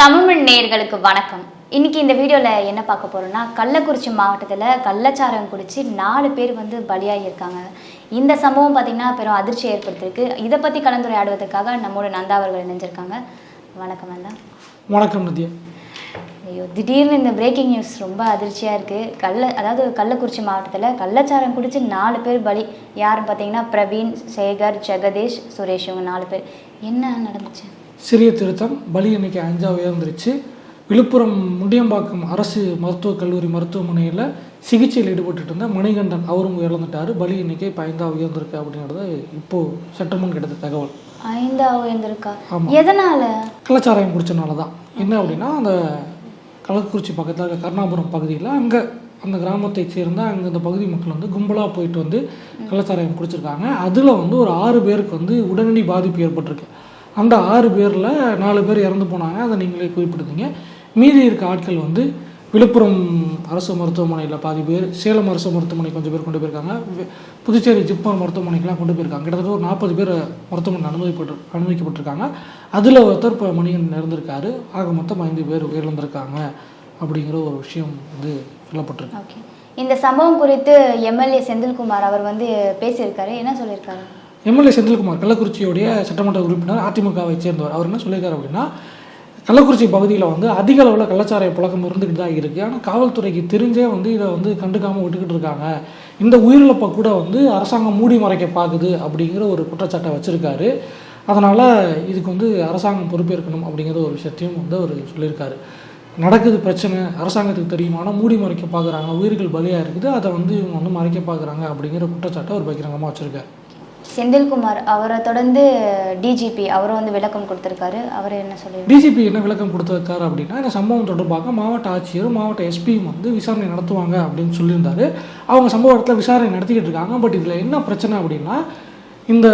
தமிழ் நேயர்களுக்கு வணக்கம். இன்னைக்கு இந்த வீடியோவில் என்ன பார்க்க போறோம்னா கள்ளக்குறிச்சி மாவட்டத்தில் கள்ளச்சாரம் குடிச்சு நாலு பேர் வந்து பலியாகியிருக்காங்க. இந்த சம்பவம் பார்த்தீங்கன்னா பெரும் அதிர்ச்சி ஏற்படுத்தியிருக்கு. இதை பற்றி கலந்துரையாடுவதற்காக நம்மோட நந்தா அவர்கள் இணைஞ்சிருக்காங்க. வணக்கம் நந்தா. வணக்கம் நதியா. ஐயோ திடீர்னு இந்த பிரேக்கிங் நியூஸ் ரொம்ப அதிர்ச்சியாக இருக்குது கள்ள அதாவது கள்ளக்குறிச்சி மாவட்டத்தில் கள்ளச்சாரம் குடிச்சு நாலு பேர் பலி. யாருன்னு பார்த்தீங்கன்னா பிரவீன் சேகர் ஜெகதீஷ் சுரேஷ் இவங்க நாலு பேர். என்ன நடந்துச்சு? சிறிய திருத்தம். பலி எண்ணிக்கை அஞ்சா உயர்ந்துருச்சு. விழுப்புரம் முண்டியம்பாக்கம் அரசு மருத்துவக் கல்லூரி மருத்துவமனையில் சிகிச்சையில் ஈடுபட்டுட்டு இருந்த மணிகண்டன் அவரும் இறந்துட்டார் பலி எண்ணிக்கை இப்போ ஐந்தா உயர்ந்திருக்கு அப்படிங்கிறது இப்போது சற்றுமுன் கிடைத்த தகவல். ஐந்தா உயர்ந்திருக்கா. எதனால? கள்ளச்சாராயம் குடிச்சனால தான் என்ன அப்படின்னா அந்த கள்ளக்குறிச்சி பக்கத்தில் கருணாபுரம் பகுதியில் அங்கே அந்த கிராமத்தை சேர்ந்த அங்கே அந்த பகுதி மக்கள் வந்து கும்பலாக போயிட்டு வந்து கள்ளச்சாராயம் குடிச்சிருக்காங்க அதில் வந்து ஒரு ஆறு பேருக்கு வந்து உடனடி பாதிப்பு ஏற்பட்டிருக்கு. அந்த ஆறு பேரில் நாலு பேர் இறந்து போனாங்க. அதை நீங்களே குறிப்பிடுதீங்க. மீதி இருக்க ஆட்கள் வந்து விழுப்புரம் அரசு மருத்துவமனையில் பாதி பேர் சேலம் அரசு மருத்துவமனை கொஞ்சம் பேர் கொண்டு போயிருக்காங்க. புதுச்சேரி ஜிப்மர் மருத்துவமனைக்கெலாம் கொண்டு போயிருக்காங்க. கிட்டத்தட்ட ஒரு நாற்பது பேர் மருத்துவமனை அனுமதிப்பட்டு அனுமதிக்கப்பட்டிருக்காங்க. அதில் ஒருத்தர் இப்போ மணிகன் இறந்திருக்காரு. ஆக மொத்தம் ஐந்து பேர் உயிரிழந்திருக்காங்க அப்படிங்கிற ஒரு விஷயம் வந்து சொல்லப்பட்டிருக்கு. ஓகே. இந்த சம்பவம் குறித்து எம்எல்ஏ செந்தில்குமார் அவர் வந்து பேசியிருக்காரு. என்ன சொல்லியிருக்காரு? எம்எல்ஏ செந்தில்குமார் கள்ளக்குறிச்சியோடைய சட்டமன்ற உறுப்பினர் அதிமுகவை சேர்ந்தவர். அவர் என்ன சொல்லியிருக்காரு அப்படின்னா கள்ளக்குறிச்சி பகுதியில் வந்து அதிக அளவில் கள்ளச்சாராய புழக்கம் இருந்துக்கிட்டு தான் இருக்குது ஆனால் காவல்துறைக்கு தெரிஞ்சே வந்து இதை வந்து கண்டுக்காமல் விட்டுக்கிட்டு இருக்காங்க. இந்த உயிரிழப்பை கூட வந்து அரசாங்கம் மூடி மறைக்க பார்க்குது அப்படிங்கிற ஒரு குற்றச்சாட்டை வச்சுருக்காரு. அதனால் இதுக்கு வந்து அரசாங்கம் பொறுப்பேற்கணும் அப்படிங்கிற ஒரு விஷயத்தையும் வந்து அவர் சொல்லியிருக்காரு. நடக்குது பிரச்சனை அரசாங்கத்துக்கு தெரியுமா? ஆனால் மூடி மறைக்க பார்க்குறாங்க உயிர்கள் பலியாக இருக்குது அதை வந்து இவங்க வந்து மறைக்க பார்க்குறாங்க அப்படிங்கிற குற்றச்சாட்டை அவர் பகிரங்கமாக வச்சுருக்காரு. செந்தில்குமார் அவரை தொடர்ந்து டிஜிபி அவரும் வந்து விளக்கம் கொடுத்துருக்காரு. அவர் என்ன சொல்லியிருக்காரு? டிஜிபி என்ன விளக்கம் கொடுத்துருக்காரு அப்படின்னா இந்த சம்பவம் தொடர்பாக மாவட்ட ஆட்சியரும் மாவட்ட எஸ்பியும் வந்து விசாரணை நடத்துவாங்க அப்படின்னு சொல்லியிருந்தாரு. அவங்க சம்பவ இடத்துல விசாரணை நடத்திக்கிட்டு இருக்காங்க. பட் இதில் என்ன பிரச்சனை அப்படின்னா இந்த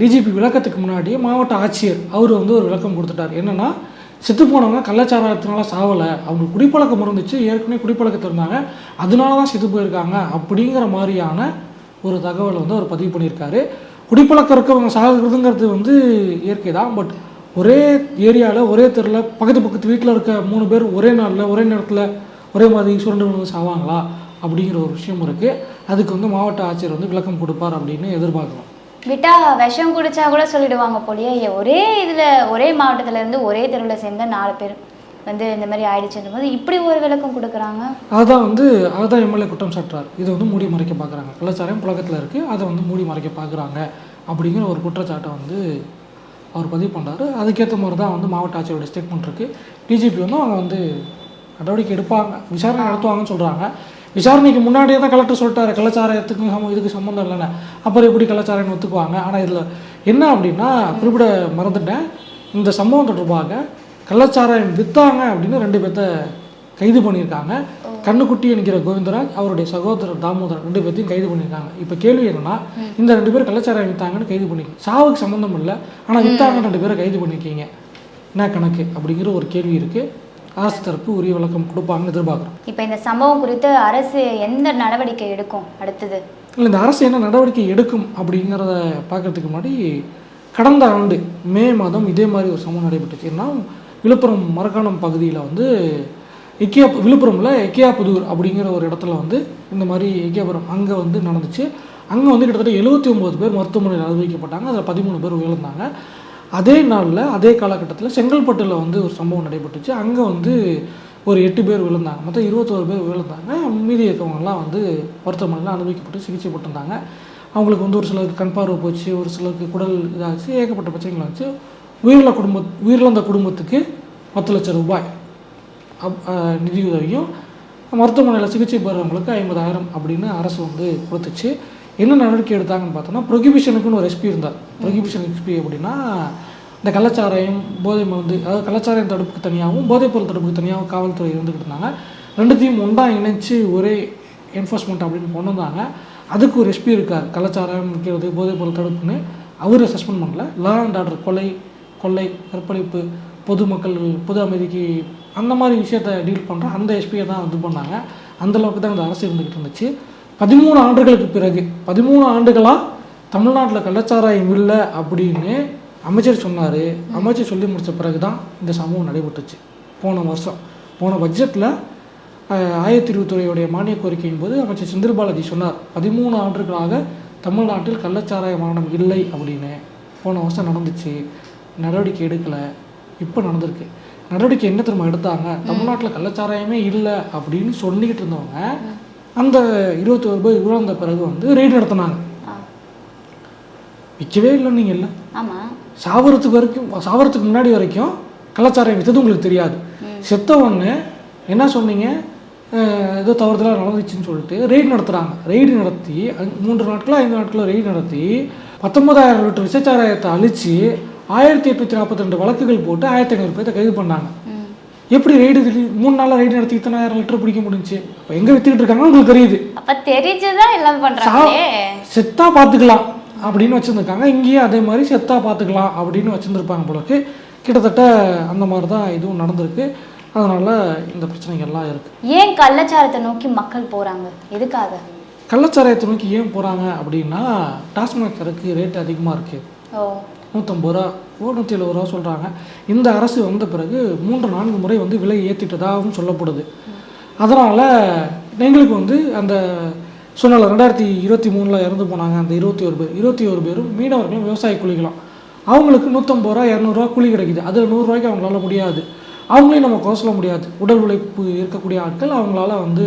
டிஜிபி விளக்கத்துக்கு முன்னாடி மாவட்ட ஆட்சியர் அவர் வந்து ஒரு விளக்கம் கொடுத்துட்டார். என்னென்னா செத்து போனவங்க கள்ளச்சாராயத்தினால சாவலை. அவங்களுக்கு குடிப்பழக்கம் இருந்துச்சு. ஏற்கனவே குடிப்பழக்கத்தை இருந்தாங்க. அதனால தான் செத்து போயிருக்காங்க அப்படிங்கிற மாதிரியான ஒரு தகவலை வந்து அவர் பதிவு பண்ணியிருக்காரு. குடிப்பழக்கம் இருக்கவங்க சாகுறதுங்கிறது வந்து இயற்கை தான். பட் ஒரே ஏரியாவில் ஒரே தெருவில் பக்கத்து பக்கத்து வீட்டில் இருக்க மூணு பேர் ஒரே நாளில் ஒரே நேரத்தில் ஒரே மாதிரி சுரண்டு வந்து சாவாங்களா? அப்படிங்கிற ஒரு விஷயம் இருக்குது அதுக்கு வந்து மாவட்ட ஆட்சியர் வந்து விளக்கம் கொடுப்பார் அப்படின்னு எதிர்பார்க்கலாம் விட்டா விஷம் குடிச்சா கூட சொல்லிடுவாங்க போலியே ஒரே இதில் ஒரே மாவட்டத்தில் இருந்து ஒரே தெருவில் சேர்ந்த நாலு பேர். வந்து இந்த மாதிரி ஆயிடுச்சுன்ற போது இப்படி ஒரு விளக்கம் கொடுக்குறாங்க. அதுதான் வந்து அதுதான் எம்எல்ஏ குற்றம் சாட்டுறார். இதை வந்து மூடி மறைக்க பார்க்குறாங்க. கலாச்சாரம் புழக்கத்தில் இருக்குது அதை வந்து மூடி மறைக்க பார்க்குறாங்க. அப்படிங்கிற ஒரு குற்றச்சாட்டை வந்து அவர் பதிவு பண்ணுறாரு அதுக்கேற்ற மாதிரி தான் வந்து மாவட்ட ஆட்சியருடைய ஸ்டேட்மெண்ட் இருக்குது டிஜிபி வந்து அவங்க வந்து நடவடிக்கை எடுப்பாங்க. விசாரணை நடத்துவாங்கன்னு சொல்கிறாங்க விசாரணைக்கு முன்னாடியே தான் கலெக்டர் சொல்லிட்டாரு. கலாச்சாரத்துக்கும் சம்ம இதுக்கு சம்மந்தம் இல்லைன்னு. அப்புறம் எப்படி கலாச்சாரம்னு ஒத்துக்குவாங்க? ஆனால் இதில் என்ன அப்படின்னா குறிப்பிட மறந்துட்டேன். இந்த சம்பவம் தொடர்பாக கள்ளச்சாராயம் வித்தாங்க அப்படின்னு ரெண்டு பேர்த்த கைது பண்ணியிருக்காங்க. கண்ணுக்குட்டி என்கிற கோவிந்தராஜ் அவருடைய சகோதரர் தாமோதரன் ரெண்டு பேர்த்தையும் கைது பண்ணியிருக்காங்க. இப்போ கேள்வி என்னன்னா இந்த ரெண்டு பேர் கள்ளச்சாராயம் வித்தாங்கன்னு கைது பண்ணிருக்கீங்க. சாவுக்கு சம்மந்தம் இல்லை ஆனால் வித்தாங்கன்னு ரெண்டு பேரை கைது பண்ணியிருக்கீங்க என்ன கணக்கு அப்படிங்கிற ஒரு கேள்வி இருக்குது அரசு தரப்பு உரிய விளக்கம் கொடுப்பாங்கன்னு எதிர்பார்க்குறோம். இப்போ இந்த சம்பவம் குறித்து அரசு எந்த நடவடிக்கை எடுக்கும்? அடுத்தது. இல்லை இந்த அரசு என்ன நடவடிக்கை எடுக்கும் அப்படிங்கிறத பார்க்கறதுக்கு முன்னாடி கடந்த ஆண்டு மே மாதம் இதே மாதிரி ஒரு சம்பவம் நடைபெற்றுச்சு. ஏன்னா விழுப்புரம் மரக்காணம் பகுதியில் வந்து எக்கியா விழுப்புரமில் எக்கியாபுதூர் அப்படிங்கிற ஒரு இடத்துல வந்து இந்த மாதிரி எக்கியாபுரம் அங்கே வந்து நடந்துச்சு. அங்கே வந்து கிட்டத்தட்ட எழுபத்தி ஒம்பது பேர் மருத்துவமனையில் அனுபவிக்கப்பட்டாங்க. அதில் பதிமூணு பேர் உயர்ந்தாங்க அதே நாளில் அதே காலகட்டத்தில் செங்கல்பட்டில் வந்து ஒரு சம்பவம் நடைபெற்றுச்சு. அங்கே வந்து ஒரு எட்டு பேர் விழுந்தாங்க மொத்தம் இருபத்தோரு பேர் விழுந்தாங்க மீதி இருக்கவங்கலாம் வந்து மருத்துவமனையில் அனுபவிக்கப்பட்டு சிகிச்சை போட்டிருந்தாங்க அவங்களுக்கு வந்து ஒரு சிலருக்கு கண் பார்வை போச்சு ஒரு சிலருக்கு குடல் இதாச்சு ஏகப்பட்ட பிரச்சனைகள் வச்சு உயிரிழந்த குடும்ப உயிரிழந்த குடும்பத்துக்கு பத்து லட்சம் ரூபாய். அப்- நிதியுதவியும் மருத்துவமனையில் சிகிச்சை பெறுறவங்களுக்கு ஐம்பதாயிரம் அப்படின்னு அரசு வந்து கொடுத்துச்சு. என்ன நடவடிக்கை எடுத்தாங்கன்னு பார்த்தோன்னா ப்ரொகிபிஷனுக்குன்னு ஒரு எஸ்பி இருந்தார். ப்ரொகிபிஷன் எஸ்பி அப்படின்னா இந்த கள்ளச்சாராயம் போதை மருந்து அதாவது கள்ளச்சாராயம் தடுப்புக்கு தனியாகவும் போதைப்பொருள் தடுப்புக்கு தனியாகவும் காவல்துறை இருந்துக்கிட்டு இருந்தாங்க. ரெண்டுத்தையும் ஒன்றா இணைச்சு ஒரே என்ஃபோர்ஸ்மெண்ட் அப்படின்னு கொண்டு வந்தாங்க. அதுக்கு ஒரு எஸ்பி இருக்கார். கள்ளச்சாராயம் இருக்கிறது போதைப்பொருள் தடுப்புன்னு. அவரை சஸ்பெண்ட் பண்ணல. லா அண்ட் ஆர்டர் கொலை கொள்ளை கற்பழிப்பு பொதுமக்கள் பொது அமைதிக்கு அந்த மாதிரி விஷயத்த டீல் பண்ணுற அந்த எஸ்பியை தான் இது பண்ணாங்க. அந்த அளவுக்கு தான் இந்த அரசு இருந்துக்கிட்டு இருந்துச்சு. பதிமூணு ஆண்டுகளுக்கு பிறகு பதிமூணு ஆண்டுகளாக தமிழ்நாட்டில் கள்ளச்சாராயம் இல்லை அப்படின்னு அமைச்சர் சொன்னார். அமைச்சர் சொல்லி முடித்த பிறகு தான் இந்த சம்பவம் நடைபெற்றுச்சு. போன வருஷம் போன பட்ஜெட்டில் ஆயத்திருத்துறையுடைய மானிய கோரிக்கையின் போது அமைச்சர் செந்தில் பாலாஜி சொன்னார் பதிமூணு ஆண்டுகளாக தமிழ்நாட்டில் கள்ளச்சாராய மரணம் இல்லை அப்படின்னு. போன வருஷம் நடந்துச்சு. நடவடிக்கை எடுக்கலை. இப்போ நடந்திருக்கு. நடவடிக்கை என்ன திரும்ப எடுத்தாங்க? தமிழ்நாட்டில் கள்ளச்சாராயமே இல்லை அப்படின்னு சொல்லிக்கிட்டு இருந்தவங்க அந்த இருபத்தி ஒரு பேர் இழந்த பிறகு வந்து ரெய்டு நடத்தினாங்க. விற்கவே இல்லை நீங்கள் இல்லை சாவறதுக்கு வரைக்கும் சாவறதுக்கு முன்னாடி வரைக்கும் கள்ளச்சாராயம் விற்றது உங்களுக்கு தெரியாது. செத்த ஒன்று என்ன சொன்னீங்க? ஏதோ தவறுதலாக நடந்துச்சுன்னு சொல்லிட்டு ரெய்டு நடத்துகிறாங்க ரெய்டு நடத்தி மூன்று நாட்களோ ஐந்து நாட்களோ ரெய்டு நடத்தி பத்தொன்பதாயிரம் லிட்டர் விசச்சாராயத்தை அழிச்சு ஆயிரத்தி எட்நூற்றி நாற்பத்தி ரெண்டு வழக்குகள் போட்டு ஆயிரத்தி ஐநூறு பேர்த்த கைது பண்ணாங்க. எப்படி திடீர் மூணு நாளில் ரெய்டு நடத்தி இத்தனாயிரம் லிட்டர் பிடிக்க முடிஞ்சுச்சு அப்போ எங்கே வித்துக்கிட்டு இருக்காங்கன்னு உங்களுக்கு தெரியுது. அப்ப தெரிஞ்சுதான் எல்லாமே பண்றாங்களே. செத்தா பார்த்துக்கலாம் அப்படின்னு வச்சுருந்துருக்காங்க. இங்கேயும் அதே மாதிரி செத்தா பார்த்துக்கலாம் அப்படின்னு வச்சுருந்துருப்பாங்க போலக்கு கிட்டத்தட்ட அந்த மாதிரி தான் இதுவும் நடந்திருக்கு. அதனால் இந்த பிரச்சனைகள்லாம் இருக்குது ஏன் கள்ளச்சாரத்தை நோக்கி மக்கள் போறாங்க? எதுக்காக? கள்ளச்சாராயத்தை நோக்கி ஏன் போகிறாங்க அப்படின்னா டாஸ்மாக் சரக்கு ரேட் அதிகமாக இருக்குது ஓ. நூற்றம்பது ரூபா ஓ நூற்றி எழுபது ரூபா சொல்கிறாங்க இந்த அரசு வந்த பிறகு மூன்று நான்கு முறை வந்து விலை ஏற்றிட்டதாகவும் சொல்லப்படுது. அதனால் எங்களுக்கு வந்து அந்த சொன்னல ரெண்டாயிரத்தி இருபத்தி மூணில் இறந்து போனாங்க அந்த இருபத்தி ஒரு பேர். இருபத்தி ஒரு பேரும் மீனவர்களும் விவசாய கூலிகளும் அவங்களுக்கு நூற்றம்பது ரூபா இரநூறுவா கூலி கிடைக்குது. அதில் நூறுரூவாய்க்கு அவங்களால முடியாது. அவங்களையும் நம்ம குறை சொல்ல முடியாது. உடல் உழைப்பு இருக்கக்கூடிய ஆட்கள் அவங்களால வந்து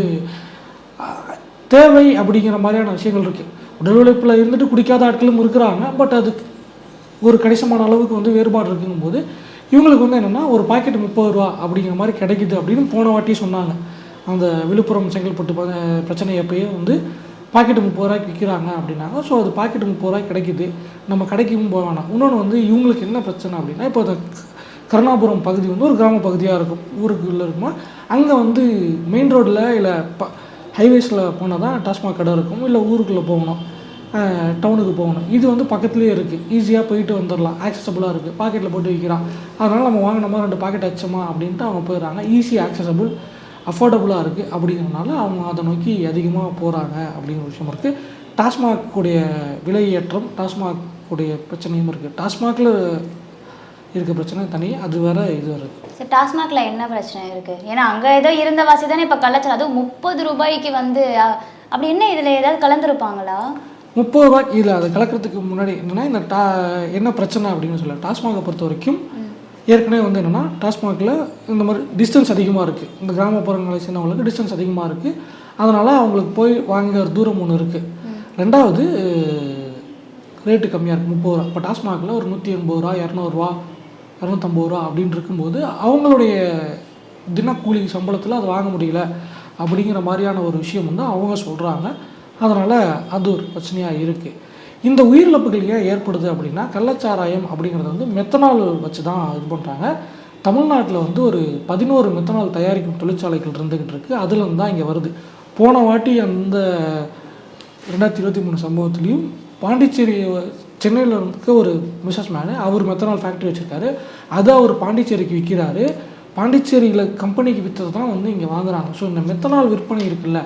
தேவை அப்படிங்கிற மாதிரியான விஷயங்கள் இருக்குது உடல் உழைப்பில் இருந்துட்டு குடிக்காத ஆட்களும் இருக்கிறாங்க. பட் அதுக்கு ஒரு கணிசமான அளவுக்கு வந்து வேறுபாடு இருக்குங்கும்போது இவங்களுக்கு வந்து என்னென்னா ஒரு பாக்கெட் முப்பது ரூபா அப்படிங்கிற மாதிரி கிடைக்குது அப்படின்னு போன வாட்டி சொன்னாங்க. அந்த விழுப்புரம் செங்கல்பட்டு பிரச்சனை எப்பயே வந்து பாக்கெட்டு முப்பது ரூபாய்க்கு விற்கிறாங்க அப்படின்னாங்க. ஸோ அது பாக்கெட்டு முப்பது ரூபாய்க்கு கிடைக்குது. நம்ம கிடைக்கவும் போக வேணாம். இன்னொன்று வந்து இவங்களுக்கு என்ன பிரச்சனை அப்படின்னா இப்போ அந்த கருணாபுரம் பகுதி வந்து ஒரு கிராம பகுதியாக இருக்கும். ஊருக்குள்ளே இருக்குமா? அங்கே வந்து மெயின் ரோட்டில் இல்லை ப ஹைவேஸில் போனால் தான் டாஸ்மாக் கடை இருக்கும். இல்லை ஊருக்குள்ளே போகணும். டவுனுக்கு போகணும். இது வந்து பக்கத்துலேயே இருக்குது ஈஸியாக போயிட்டு வந்துடலாம். ஆக்சசபிளாக இருக்குது பாக்கெட்டில் போட்டு விற்கிறான் அதனால் நம்ம வாங்கினோமா ரெண்டு பாக்கெட் அச்சமா அப்படின்ட்டு அவங்க போயிடுறாங்க. ஈஸி ஆக்சசபிள் அஃபோர்டபுளாக இருக்குது அப்படிங்கிறனால அவங்க அதை நோக்கி அதிகமாக போகிறாங்க அப்படிங்கிற விஷயம் இருக்குது டாஸ்மாக் விலை விலையேற்றம் டாஸ்மாக் உடைய பிரச்சனையும் இருக்குது டாஸ்மாகில் இருக்க பிரச்சனை தனி அது வேற இது வேறு சரி டாஸ்மாக்ல என்ன பிரச்சனை இருக்கு? ஏன்னா அங்க ஏதோ இருந்த வாசி தானே இப்ப கள்ளச்சாரம் அதுவும் முப்பது ரூபாய்க்கு வந்து அப்படி என்ன இதுல ஏதாவது கலந்துருப்பாங்களா? முப்பது ரூபாய் இல்லை அதை கலக்கிறதுக்கு முன்னாடி என்னென்னா இந்த டா என்ன பிரச்சனை அப்படின்னு சொல்ல டாஸ்மாகை பொறுத்த வரைக்கும் ஏற்கனவே வந்து என்னென்னா டாஸ்மாகில் இந்த மாதிரி டிஸ்டன்ஸ் அதிகமாக இருக்குது இந்த கிராமப்புறங்களை சேர்ந்தவங்களுக்கு டிஸ்டன்ஸ் அதிகமாக இருக்குது அதனால் அவங்களுக்கு போய் வாங்குற தூரம் ஒன்று இருக்குது ரெண்டாவது ரேட்டு கம்மியாக இருக்குது முப்பது ரூபா. இப்போ டாஸ்மாகில் ஒரு நூற்றி எண்பது ரூபா இரநூறுவா இரநூத்தம்பது ரூபா அப்படின்னு இருக்கும்போது அவங்களுடைய தினக்கூலி சம்பளத்தில் அது வாங்க முடியல அப்படிங்கிற மாதிரியான ஒரு விஷயம் வந்து அவங்க சொல்கிறாங்க அதனால் அது ஒரு பிரச்சனையாக இருக்குது இந்த உயிரிழப்புகள் ஏன் ஏற்படுது அப்படின்னா கள்ளச்சாராயம் அப்படிங்கிறது வந்து மெத்தனால் வச்சு தான் இது பண்ணுறாங்க தமிழ்நாட்டில் வந்து ஒரு பதினோரு மெத்தனால் தயாரிக்கும் தொழிற்சாலைகள் இருந்துக்கிட்டு இருக்குது அதுலேருந்து தான் இங்கே வருது. போன வாட்டி அந்த ரெண்டாயிரத்தி இருபத்தி மூணு சம்பவத்துலேயும் பாண்டிச்சேரி சென்னையில் இருக்க ஒரு மிஸ்ஸஸ் மேனு அவர் மெத்தனால் ஃபேக்ட்ரி வச்சுருக்காரு. அதை அவர் பாண்டிச்சேரிக்கு விற்கிறாரு பாண்டிச்சேரியில் கம்பெனிக்கு விற்றது தான் வந்து இங்கே வாங்குறாங்க. ஸோ இந்த மெத்தனால் விற்பனை இருக்குல்ல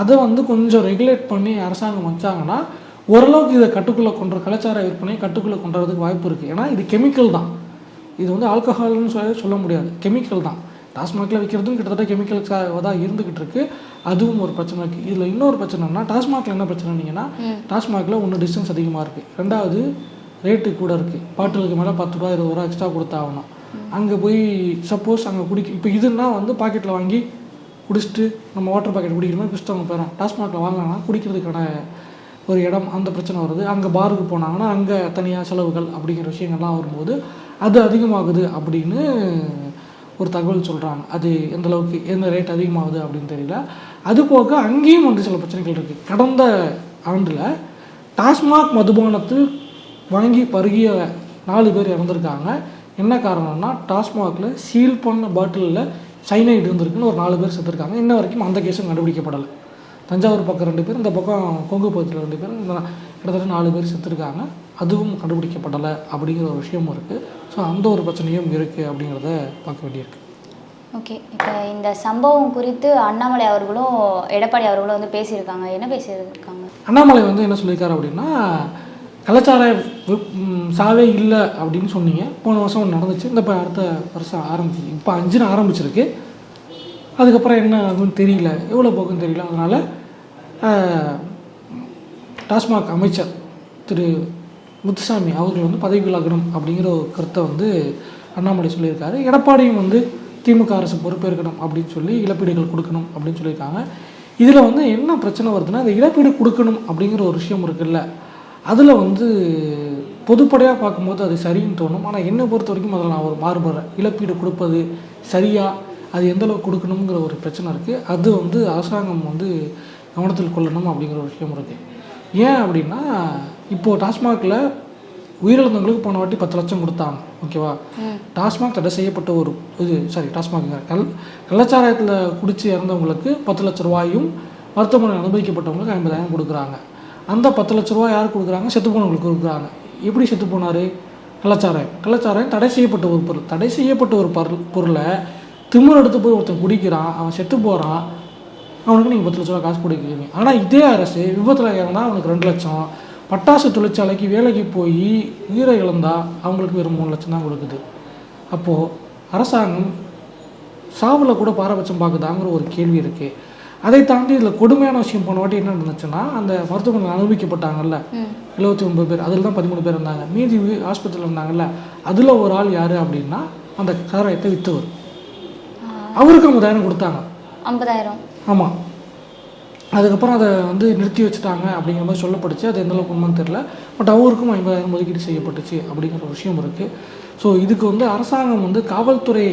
அதை வந்து கொஞ்சம் ரெகுலேட் பண்ணி அரசாங்கம் வச்சாங்கன்னா ஓரளவுக்கு இதை கட்டுக்குள்ளே கொண்டு கலாச்சார விற்பனை கட்டுக்குள்ளே கொண்டு வரதுக்கு வாய்ப்பு இருக்குது ஏன்னா இது கெமிக்கல் தான். இது வந்து ஆல்கஹால்னு சொல்ல சொல்ல முடியாது. கெமிக்கல் தான். டாஸ்மாகில் விற்கிறதும் கிட்டத்தட்ட கெமிக்கல்ஸாக தான் இருந்துக்கிட்டு இருக்கு. அதுவும் ஒரு பிரச்சனை இருக்குது இதில் இன்னொரு பிரச்சனைனா டாஸ்மாகில் என்ன பிரச்சனைனீங்கன்னா டாஸ்மாகில் ஒன்று டிஸ்டன்ஸ் அதிகமாக இருக்குது ரெண்டாவது ரேட்டு கூட இருக்குது பாட்டிலுக்கு மேலே பத்து ரூபா இருபது ரூபா எக்ஸ்ட்ரா கொடுத்தாகணும் அங்கே போய் சப்போஸ் அங்கே குடிக்க இப்போ இதுன்னா வந்து பாக்கெட்டில் வாங்கி குடிச்சிட்டு நம்ம வாட்டர் பாக்கெட் குடிக்கிற மாதிரி குடிச்சிட்டு அவங்க போயிடும் டாஸ்மாகில் வாங்கினா குடிக்கிறதுக்கான ஒரு இடம் அந்த பிரச்சனை வருது. அங்கே பாருக்கு போனாங்கன்னா அங்கே தனியாக செலவுகள் அப்படிங்கிற விஷயங்கள்லாம் வரும்போது அது அதிகமாகுது அப்படின்னு ஒரு தகவல் சொல்கிறாங்க அது எந்த அளவுக்கு எந்த ரேட் அதிகமாகுது அப்படின்னு தெரியல. அது போக அங்கேயும் வந்து சில பிரச்சனைகள் இருக்குது கடந்த ஆண்டில் டாஸ்மாக் மதுபானத்தில் வாங்கி பருகிய நாலு பேர் இறந்துருக்காங்க. என்ன காரணம்னா டாஸ்மாகில் சீல் பண்ண பாட்டிலில் சைனைடு இருந்திருக்குன்னு ஒரு நாலு பேர் செத்துருக்காங்க. இன்ன வரைக்கும் அந்த கேஸும் கண்டுபிடிக்கப்படலை. தஞ்சாவூர் பக்கம் ரெண்டு பேர் இந்த பக்கம் கொங்கு பகுதியில் ரெண்டு பேர் இந்த கிட்டத்தட்ட நாலு பேர் செத்துருக்காங்க. அதுவும் கண்டுபிடிக்கப்படலை அப்படிங்கிற ஒரு விஷயமும் இருக்குது ஸோ அந்த ஒரு பிரச்சனையும் இருக்குது அப்படிங்கிறத பார்க்க வேண்டியிருக்கு. ஓகே. இப்போ இந்த சம்பவம் குறித்து அண்ணாமலை அவர்களும் எடப்பாடி அவர்களும் வந்து பேசியிருக்காங்க. என்ன பேசியிருக்காங்க? அண்ணாமலை வந்து என்ன சொல்லியிருக்காரு அப்படின்னா கலாச்சார சாவே இல்லை அப்படின்னு சொன்னீங்க. போன வருஷம் நடந்துச்சு. இந்த இப்போ அடுத்த வருஷம் ஆரம்பிச்சு இப்போ அஞ்சுன்னு ஆரம்பிச்சிருக்கு. அதுக்கப்புறம் என்ன ஆகும்னு தெரியல. எவ்வளோ போக்குன்னு தெரியல. அதனால் டாஸ்மாக் அமைச்சர் திரு முத்துசாமி அவர்கள் வந்து பதவி விலகணும் அப்படிங்கிற ஒரு கருத்தை வந்து அண்ணாமலை சொல்லியிருக்காரு. எடப்பாடியும் வந்து திமுக அரசு பொறுப்பேற்கணும் அப்படின்னு சொல்லி இழப்பீடுகள் கொடுக்கணும் அப்படின்னு சொல்லியிருக்காங்க. இதில் வந்து என்ன பிரச்சனை வருதுன்னா இந்த இழப்பீடு கொடுக்கணும் அப்படிங்கிற ஒரு விஷயம் இருக்குல்ல. அதில் வந்து பொதுப்படையாக பார்க்கும்போது அது சரின்னு தோணும். ஆனால் என்னை பொறுத்த வரைக்கும் அதில் நான் ஒரு மாறுபடுறேன் இழப்பீடு கொடுப்பது சரியா? அது எந்த அளவுக்கு கொடுக்கணுங்கிற ஒரு பிரச்சனை இருக்குது அது வந்து அரசாங்கம் வந்து கவனத்தில் கொள்ளணும் அப்படிங்கிற ஒரு விஷயம் இருக்குது ஏன் அப்படின்னா இப்போது டாஸ்மாகில் உயிரிழந்தவங்களுக்கு போன வாட்டி பத்து லட்சம் கொடுத்தாங்க. ஓகேவா? டாஸ்மாக் தடை செய்யப்பட்ட ஒரு இது சாரி டாஸ்மாக் கல் கள்ளச்சாராயத்தில் குடிச்சு இறந்தவங்களுக்கு பத்து லட்ச ரூபாயும் மருத்துவமனை அனுபவிக்கப்பட்டவங்களுக்கு ஐம்பதாயிரம் கொடுக்குறாங்க. அந்த பத்து லட்ச ரூபா யார் கொடுக்குறாங்க? செத்து போனவங்களுக்கு கொடுக்குறாங்க. எப்படி செத்து போனார்? கள்ளச்சாராயம். கள்ளச்சாராயம் தடை செய்யப்பட்ட ஒரு பொருள். தடை செய்யப்பட்ட ஒரு பொருள் பொருளை திமிர் எடுத்து போய் ஒருத்தன் குடிக்கிறான் அவன் செத்து போகிறான் அவனுக்கு நீங்கள் பத்து லட்ச ரூபா காசு கொடுக்குறீங்க. ஆனால் இதே அரசு விபத்தில் இறந்தால் அவனுக்கு ரெண்டு லட்சம். பட்டாசு தொழிற்சாலைக்கு வேலைக்கு போய் உயிரை இழந்தால் அவங்களுக்கு வெறும் மூணு லட்சம் தான் கொடுக்குது. அப்போது அரசாங்கம் சாவில் கூட பாரபட்சம் பார்க்குதாங்கிற ஒரு கேள்வி இருக்குது அதை தாண்டி இதில் கொடுமையான விஷயம் போன வாட்டி என்ன நடந்துச்சுன்னா அந்த மருத்துவமனையில் அனுபவிக்கப்பட்டாங்கல்ல எழுபத்தி ஒன்பது பேர் அதில் தான் பதிமூணு பேர் இருந்தாங்க. மீதி ஹாஸ்பிட்டலில் இருந்தாங்கல்ல அதில் ஒரு ஆள் யார் அப்படின்னா அந்த சாராயத்தை விற்றவர் அவருக்கு ஐம்பதாயிரம் கொடுத்தாங்க. ஐம்பதாயிரம். ஆமாம் அதுக்கப்புறம் அதை வந்து நிறுத்தி வச்சுட்டாங்க அப்படிங்கிற மாதிரி சொல்லப்பட்டுச்சு. அது எந்த அளவுக்கு உண்மைன்னு தெரில பட் அவருக்கும் ஐம்பதாயிரம் ஒதுக்கீடு செய்யப்பட்டுச்சு அப்படிங்கிற ஒரு விஷயம் இருக்குது ஸோ இதுக்கு வந்து அரசாங்கம் வந்து காவல்துறை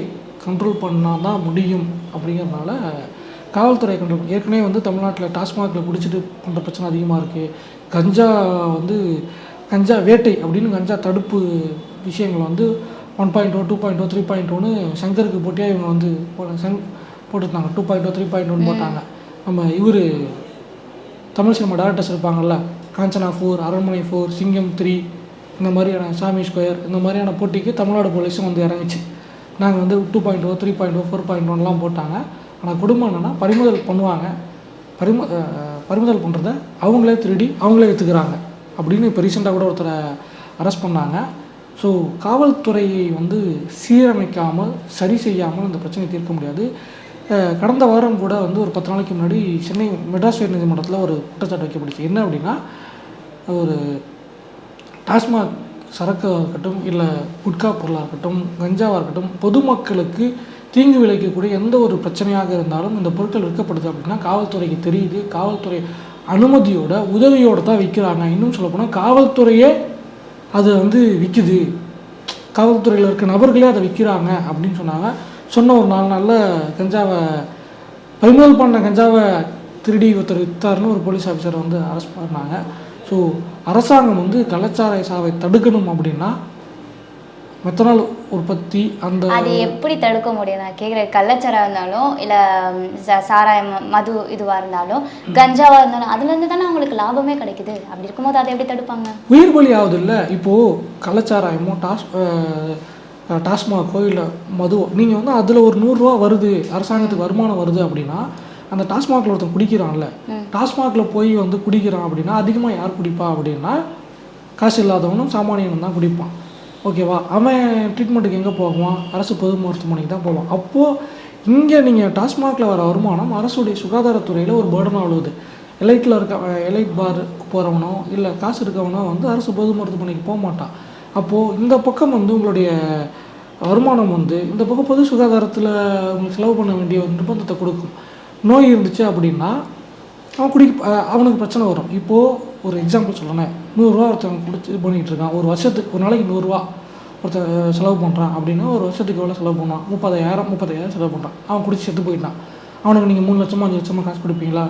கண்ட்ரோல் பண்ணால் தான் முடியும் அப்படிங்கிறதுனால காவல்துறை கண்ட்ரோல் ஏற்கனவே வந்து தமிழ்நாட்டில் டாஸ்மாகில் குடிச்சிட்டு பண்ணுற பிரச்சனை அதிகமாக இருக்குது கஞ்சா வந்து கஞ்சா வேட்டை அப்படின்னு கஞ்சா தடுப்பு விஷயங்கள் வந்து one point O two point O three point ஒன்று சங்கருக்கு போட்டியாக இவங்க வந்து சங் போட்டிருந்தாங்க. Two point O three point one போட்டாங்க. நம்ம இவர் தமிழ் சினிமா டேரக்டர்ஸ் இருப்பாங்கல்ல Kanchana four Aranmanai four Singam three இந்த மாதிரியான சாமி ஸ்கொயர் இந்த மாதிரியான போட்டிக்கு தமிழ்நாடு போலீஸும் வந்து இறங்குச்சு. நாங்கள் வந்து two point O three point O four point ஒன்லாம் போட்டாங்க. ஆனால் குடும்பம் என்னென்னா பறிமுதல் பண்ணுவாங்க. பறிமு பறிமுதல் பண்ணுறத அவங்களே திருடி அவங்களே எடுத்துக்கிறாங்க அப்படின்னு இப்போ ரீசெண்டாக கூட ஒருத்தரை அரெஸ்ட் பண்ணாங்க. ஸோ காவல்துறையை வந்து சீரமைக்காமல் சரி செய்யாமல் இந்த பிரச்சனையை தீர்க்க முடியாது. கடந்த வாரம் கூட வந்து ஒரு பத்து நாளைக்கு முன்னாடி சென்னை மெட்ராஸ் உயர் நீதிமன்றத்தில் ஒரு குற்றச்சாட்டு வைக்கப்பட்டுச்சு. என்ன அப்படின்னா ஒரு டாஸ்மாக் சரக்காக இருக்கட்டும் இல்லை குட்கா பொருளாக இருக்கட்டும் கஞ்சாவாக இருக்கட்டும் பொதுமக்களுக்கு தீங்கு விளைவிக்கக்கூடிய எந்த ஒரு பிரச்சனையாக இருந்தாலும் இந்த பொருட்கள் விற்கப்படுது அப்படின்னா காவல்துறைக்கு தெரியுது. காவல்துறை அனுமதியோட உதவியோடு தான் விற்கிறாங்க. இன்னும் சொல்லப்போனால் காவல்துறையே அதை வந்து விற்குது காவல்துறையில் இருக்க நபர்களே அதை விற்கிறாங்க அப்படின்னு சொன்னாங்க. சொன்ன ஒரு நாலு நாளில் கஞ்சாவை பறிமுதல் பண்ண கஞ்சாவை திருடி ஒருத்தர் விற்றாருன்னு ஒரு போலீஸ் ஆஃபீஸரை வந்து அரெஸ்ட் பண்ணாங்க. ஸோ அரசாங்கம் வந்து கலாச்சார சாவை தடுக்கணும் அப்படின்னா மெத்தனால் உற்பத்தி அந்த அது எப்படி தடுக்க முடியும்? நான் கேட்குறேன் கள்ளச்சாராயம் இருந்தாலும் இல்லை சாராயம் மது இதுவாக இருந்தாலும் கஞ்சாவாக இருந்தாலும் அதுலேருந்து தானே அவங்களுக்கு லாபமே கிடைக்குது. அப்படி இருக்கும்போது அதை எப்படி தடுப்பாங்க? உயிர் பலி ஆகுது இல்லை. இப்போது கள்ளச்சாராயமோ டாஸ் டாஸ்மாகோ இல்லை மதுவோ நீங்கள் வந்து அதில் ஒரு நூறுரூவா வருது அரசாங்கத்துக்கு வருமானம் வருது அப்படின்னா அந்த டாஸ்மாகில் ஒருத்தன் குடிக்கிறான்ல. டாஸ்மாகில் போய் வந்து குடிக்கிறான் அப்படின்னா அதிகமாக யார் குடிப்பா அப்படின்னா காசு இல்லாதவனும் சாமானியனும் தான் குடிப்பான். ஓகேவா? அவன் ட்ரீட்மெண்ட்டுக்கு எங்கே போவான்? அரசு பொது மருத்துவமனைக்கு தான் போவான். அப்போது இங்கே நீங்கள் டாஸ்மாகில் வர வருமானம் அரசுடைய சுகாதாரத்துறையில் ஒரு பேர்டன் விழுவுது எலைட்டில் இருக்க எலைட் பார் போகிறவனோ இல்லை காசு இருக்கவனோ வந்து அரசு பொது மருத்துவமனைக்கு போக மாட்டான். அப்போது இந்த பக்கம் வந்து உங்களுடைய வருமானம் வந்து இந்த பக்கம் பொது சுகாதாரத்தில் உங்களுக்கு செலவு பண்ண வேண்டிய நிர்பந்தத்தை கொடுக்கும். நோய் இருந்துச்சு அப்படின்னா அவன் குடிக்க அவனுக்கு பிரச்சனை வரும். இப்போது ஒரு எக்ஸாம்பிள் சொல்லணும் நூறுரூவா ஒருத்தவங்க கொடுத்து இது பண்ணிக்கிட்டு இருக்கான் ஒரு வருஷத்துக்கு ஒரு நாளைக்கு நூறுரூவா ஒருத்தன் செலவு பண்ணுறான் அப்படின்னா ஒரு வருஷத்துக்கு எவ்வளோ செலவு பண்ணுவான்? முப்பதாயிரம் முப்பதாயிரம் செலவு பண்ணுறான் அவன் குடிச்சு செத்து போயிட்டான். அவனுக்கு நீங்கள் மூணு லட்சமோ அஞ்சு லட்சமாக காசு கொடுப்பீங்களா?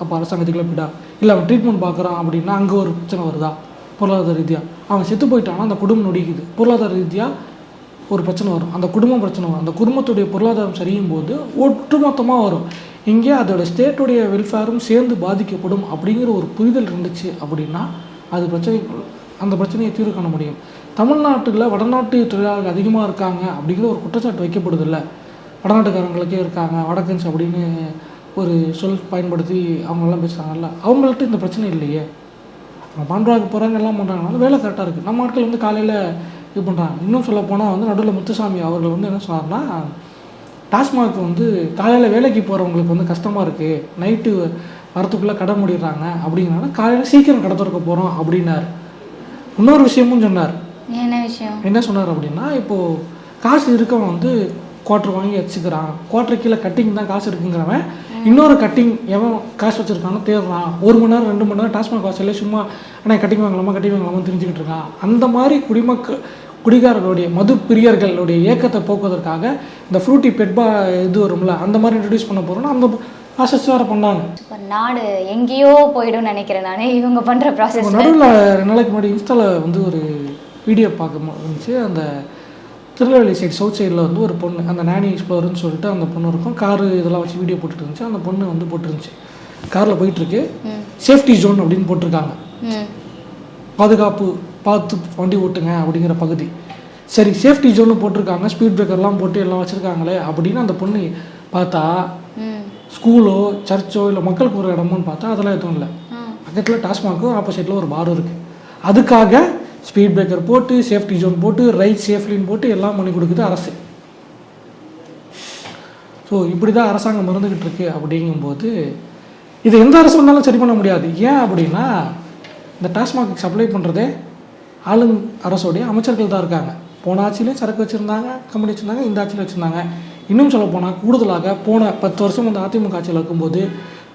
அப்போ அரசாங்கத்துக்குள்ள போயிட்டா இல்லை அவன் ட்ரீட்மெண்ட் பார்க்குறான் அப்படின்னா அங்கே ஒரு பிரச்சனை வருதா? பொருளாதார ரீதியாக அவன் செத்து போயிட்டான்னா அந்த குடும்பம் நொடிக்குது. பொருளாதார ரீதியாக ஒரு பிரச்சனை வரும். அந்த குடும்பம் பிரச்சனை வரும். அந்த குடும்பத்துடைய பொருளாதாரம் சரியும் போது ஒட்டுமொத்தமாக வரும். இங்கே அதோட ஸ்டேட்டுடைய வெல்ஃபேரும் சேர்ந்து பாதிக்கப்படும் அப்படிங்கிற ஒரு புரிதல் இருந்துச்சு அப்படின்னா அது பிரச்சனை அந்த பிரச்சனையை தீர்வு காண முடியும். தமிழ்நாட்டில் வடநாட்டு தொழிலாளர்கள் அதிகமாக இருக்காங்க அப்படிங்கிற ஒரு குற்றச்சாட்டு வைக்கப்படுது இல்லை வடநாட்டுக்காரங்களுக்கே இருக்காங்க. வடக்கன்ஸ் அப்படின்னு ஒரு சொல் பயன்படுத்தி அவங்கெல்லாம் பேசுகிறாங்கல்ல அவங்கள்ட்ட இந்த பிரச்சனை இல்லையே. அவங்க பாண்டவாக்கு போகிறாங்க எல்லாம் பண்ணுறாங்கனால வேலை கரெக்டாக இருக்குது நம்ம ஆட்கள் வந்து காலையில் இது பண்ணுறாங்க இன்னும் சொல்ல போனால் வந்து நடுவில் முத்துசாமி அவர்கள் வந்து என்ன சொன்னார்னா டாஸ்மாக் வந்து காலையில் வேலைக்கு போகிறவங்களுக்கு வந்து கஷ்டமாக இருக்குது நைட்டு வரத்துக்குள்ளே கடை மூடிடுறாங்க. அப்படிங்கிறனால காலையில் சீக்கிரம் கடை திறக்க போகிறோம் அப்படின்னார். இன்னொரு விஷயமும் சொன்னார். என்ன விஷயம்? என்ன சொன்னார் அப்படின்னா இப்போது காசு இருக்கவன் வந்து குவார்டர் வாங்கி வச்சுக்கிறான். குவார்டர் கீழே கட்டிங் தான் காசு இருக்குங்கிறவன் இன்னொரு கட்டிங் எவன் காசு வச்சிருக்கானோ தேடுறான் ஒரு மணி நேரம் ரெண்டு மணி நேரம் டாஸ்மாக் வாசல்ல சும்மா ஆனால் கட்டிங் வாங்கலாமா கட்டிங் வாங்கலாமா தெரிஞ்சுக்கிட்டு இருக்கான். அந்த மாதிரி குடிமக்கள் குடிகாரர்களுடைய மது பிரியர்களுடைய இயக்கத்தை போக்குவதற்காக இந்த ஃப்ரூட்டி பெட்பா இது வரும்ல அந்த மாதிரி இன்ட்ரடியூஸ் பண்ண போகிறோம்னா அந்த ப்ராசஸ் வேறு பண்ணாங்க. இப்போ நாடு எங்கேயோ போயிடும்னு நினைக்கிறேன் நான். இவங்க பண்ற ப்ராசஸ் நடுவில் ரெண்டு நாளைக்கு முன்னாடி இன்ஸ்டாவில் வந்து ஒரு வீடியோ பார்க்க இருந்துச்சு. அந்த திருநெல்வேலி சைடு சவுத் சைடில் வந்து ஒரு பொண்ணு அந்த நானி எக்ஸ்ப்ளோர்னு சொல்லிட்டு அந்த பொண்ணு இருக்கும். காரு இதெல்லாம் வச்சு வீடியோ போட்டுட்டு இருந்துச்சு. அந்த பொண்ணு வந்து போட்டுருந்துச்சு. காரில் போயிட்டுருக்கு. சேஃப்டி ஜோன் அப்படின்னு போட்டிருக்காங்க. பாதுகாப்பு பார்த்து வண்டி ஓட்டுங்க அப்படிங்கிற பகுதி. சரி சேஃப்டி ஜோன்னு போட்டிருக்காங்க. ஸ்பீட் பிரேக்கர்லாம் போட்டு எல்லாம் வச்சுருக்காங்களே அப்படின்னு அந்த பொண்ணு பார்த்தா ஸ்கூலோ சர்ச்சோ இல்லை மக்களுக்கு ஒரு இடமோன்னு பார்த்தா அதெல்லாம் எதுவும் இல்லை. பக்கத்தில் டாஸ்மாக்கும் ஆப்போசிட்டில் ஒரு பாரும் இருக்குது அதுக்காக ஸ்பீட் பிரேக்கர் போட்டு சேஃப்டி ஜோன் போட்டு ரைட் சேஃப்லின்னு போட்டு எல்லாம் பண்ணி கொடுக்குது அரசு. ஸோ இப்படி தான் அரசாங்கம் இருந்துக்கிட்டு இருக்கு அப்படிங்கும்போது இது எந்த அரசு வந்தாலும் சரி பண்ண முடியாது. ஏன் அப்படின்னா இந்த டாஸ்மாக் சப்ளை பண்ணுறதே ஆளுங் அரசோடைய அமைச்சர்கள் தான் இருக்காங்க. போன ஆட்சியிலே சரக்கு வச்சுருந்தாங்க கம்பெனி வச்சுருந்தாங்க இந்த ஆட்சியில் வச்சுருந்தாங்க. இன்னும் சொல்ல போனால் கூடுதலாக போன பத்து வருஷம் அந்த அதிமுக ஆட்சியில் இருக்கும்போது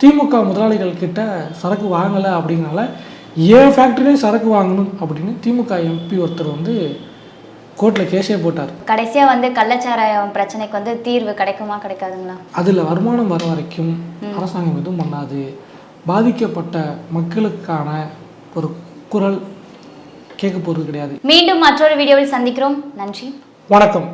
திமுக முதலாளிகள் கிட்ட சரக்கு வாங்கலை அப்படிங்கனால ஏன் ஃபேக்ட்ரிலையும் சரக்கு வாங்கணும் அப்படின்னு திமுக எம்பி ஒருத்தர் வந்து கோர்ட்டில் கேஸே போட்டார். கடைசியா வந்து கள்ளச்சாராயம் பிரச்சனைக்கு வந்து தீர்வு கிடைக்குமா கிடைக்காதுங்களா? அதில் வருமானம் வர வரைக்கும் அரசாங்கம் எதுவும் பண்ணாது. பாதிக்கப்பட்ட மக்களுக்கான ஒரு குரல் கேட்க போகிறது கிடையாது. மீண்டும் மற்றொரு வீடியோவில் சந்திக்கிறோம். நன்றி. வணக்கம்.